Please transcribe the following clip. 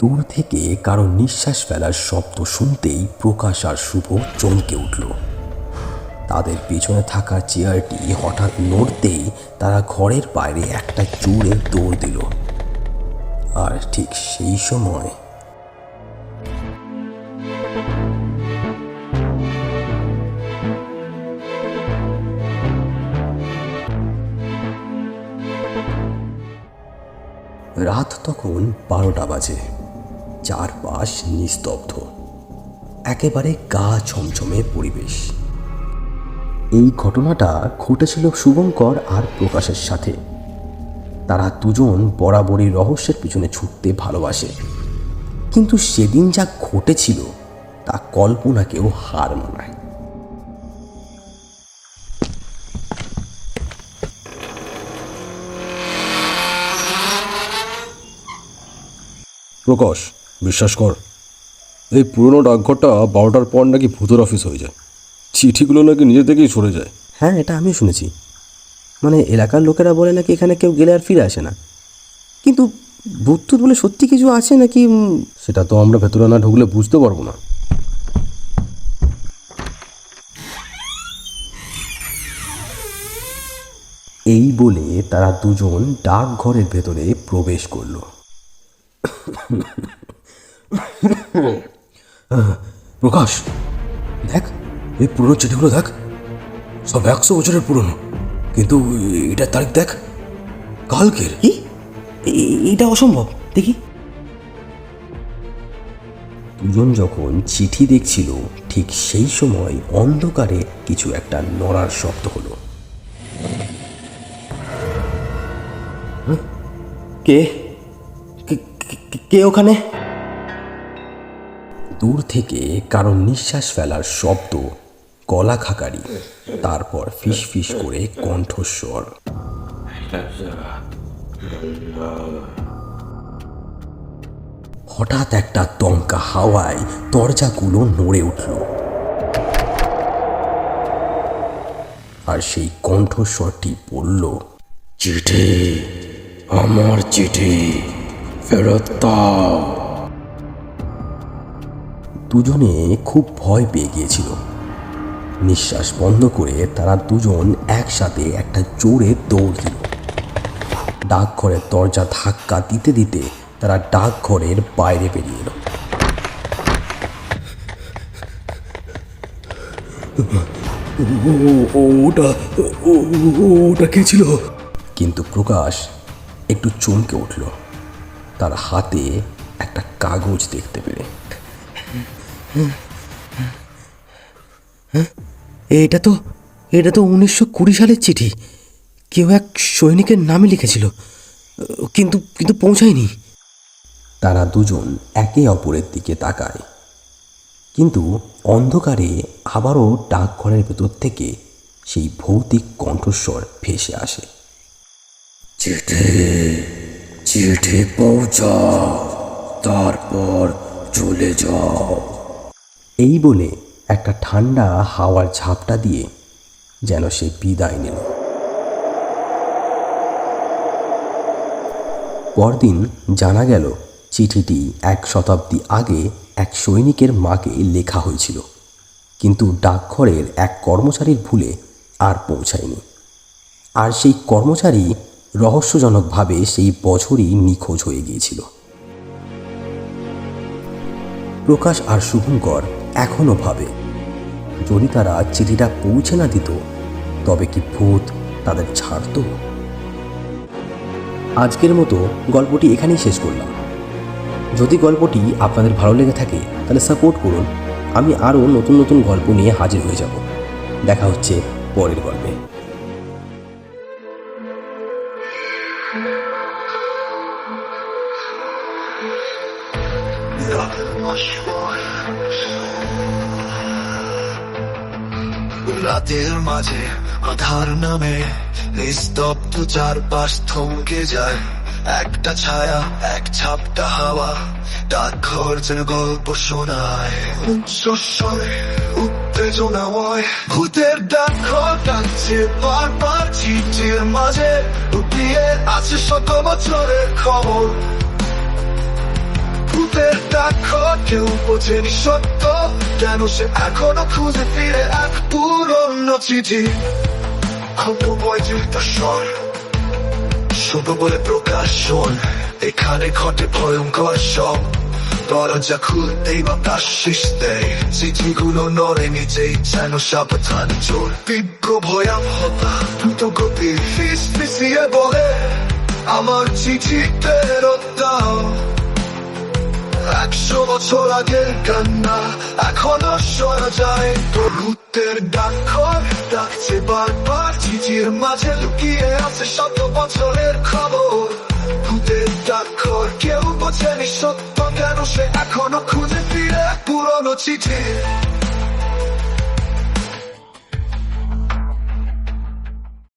দূর থেকে কারও নিঃশ্বাস ফেলার শব্দ শুনতেই প্রকাশ আর শুভ চমকে উঠল। তাদের পিছনে থাকা চেয়ারটি হঠাৎ নড়তেই তারা ঘরের বাইরে একটা জোরে দৌড় দিল। আর ঠিক সেই সময় রাত তখন বারোটা বাজে। চারপাশ নিস্তব্ধ। একেবারে গা ছমছমে পরিবেশ। এই ঘটনাটা ঘটেছিল শুভঙ্কর আর প্রকাশের সাথে। তারা দুজন বরাবরই রহস্যের পিছনে ছুটতে ভালোবাসে। কিন্তু সেদিন যা ঘটেছিল, তা কল্পনাকেও হার মানায়। প্রকাশ বিশ্বাস কর এই পুরনো ডাকঘরটা বারোটার পর নাকি ভূতের অফিস হয়ে যায়। চিঠিগুলো নাকি নিজে থেকেই সরে যায়। হ্যাঁ এটা আমিও শুনেছি। মানে এলাকার লোকেরা বলে নাকি এখানে কেউ গেলে আর ফিরে আসে না। কিন্তু ভূত বলে সত্যি কিছু আছে নাকি সেটা তো আমরা ভেতরে না ঢুকলে বুঝতে পারব না। এই বলে তারা দুজন ডাকঘরের ভেতরে প্রবেশ করল। প্রকাশ দেখ এই পুরনো চিঠিগুলো দেখ। সব একশো বছরের পুরনো। কিন্তু এটার তারিখ দেখ কালকের। কি? এটা অসম্ভব দেখি। দুজন যখন চিঠি দেখছিল ঠিক সেই সময় অন্ধকারে কিছু একটা নড়ার শব্দ হলো। কে- কে ওখানে? দূর থেকে কারও নিঃশ্বাস ফেলার শব্দ গলা খাকারি তারপর ফিস ফিস করে কণ্ঠস্বর। হঠাৎ একটা দমকা হাওয়ায় দরজাগুলো নড়ে উঠল। আর সেই কণ্ঠস্বরটি বলল, চিঠি, আমার চিঠি, ফেরত দাও। দুজনে খুব ভয় পেয়ে গিয়েছিল। নিঃশ্বাস বন্ধ করে তারা দুজন একসাথে একটা জোরে দৌড় দিল। ডাকঘরের দরজা ধাক্কা দিতে দিতে তারা ডাকঘরের বাইরে বেরিয়ে এলো। ওটা ওটা কে ছিল? কিন্তু প্রকাশ একটু চমকে উঠল। তার হাতে একটা কাগজ দেখতে পেরে এটা তো এটা তো উনিশশো কুড়ি সালের চিঠি। কেউ এক সৈনিকের নামে লিখেছিল কিন্তু কিন্তু পৌঁছায়নি। তারা দুজন একে অপরের দিকে তাকায়। কিন্তু অন্ধকারে আবারও ডাকঘরের ভেতর থেকে সেই ভৌতিক কণ্ঠস্বর ভেসে আসে। চিঠি চিঠি পৌঁছা তারপর চলে যাও। এই বলে একটা ঠান্ডা হাওয়ার ঝাপটা দিয়ে যেন সে বিদায় নিল। পরদিন জানা গেল, চিঠিটি এক শতাব্দী আগে এক সৈনিকের মাকে লেখা হয়েছিল। কিন্তু ডাকঘরের এক কর্মচারীর ভুলে আর পৌঁছায়নি। আর সেই কর্মচারী রহস্যজনকভাবে সেই বছরই নিখোঁজ হয়ে গিয়েছিল। প্রকাশ আর শুভঙ্কর এখনও ভাবে। যদি তারা চিঠিটা পৌঁছে না দিত, তবে কি ভূত তাদের ছাড়তো? আজকের মতো গল্পটি এখানেই শেষ করলাম। যদি গল্পটি আপনাদের ভালো লেগে থাকে, তাহলে সাপোর্ট করুন। আমি আরও নতুন নতুন গল্প নিয়ে হাজির হয়ে যাব। দেখা হচ্ছে পরের গল্পে। রাতের মাঝে আধার নামে নিস্তব্ধ চারপাশ থমকে যায়। একটা ছায়া, এক ছাপটা হাওয়া, ডাকঘর যেন গল্প শোনায়। ভূতের আছে শত বছরের খবর। ভূতের সত্য। কেন সে এখনও খুঁজে ফিরে এক পুরনো চিঠি। খন্ড বৈদ্যুত স্বর শুভ বলে প্রকাশন এখানে ঘটে ভয়ঙ্কর সব। দরজা খুলতেই বাতাস দেয়। চিঠিগুলো নড়ে নিজেই যেন সাবধান চোর। তীব্র ভয়াবহ দ্রুত গতি বলে, আমার চিঠি ফেরত দাও। একশো বছর আগের কান্না, এখনও সরা যায়। তরুতের ডাকঘর ডাকছে বারবার, চিঠির মাঝে লুকিয়ে আছে শত বছরের খবর। ভূতের ডাকঘর, কেউ বোঝেনি সত্য কেন সে এখনও খুঁজে ফিরে পুরনো চিঠি।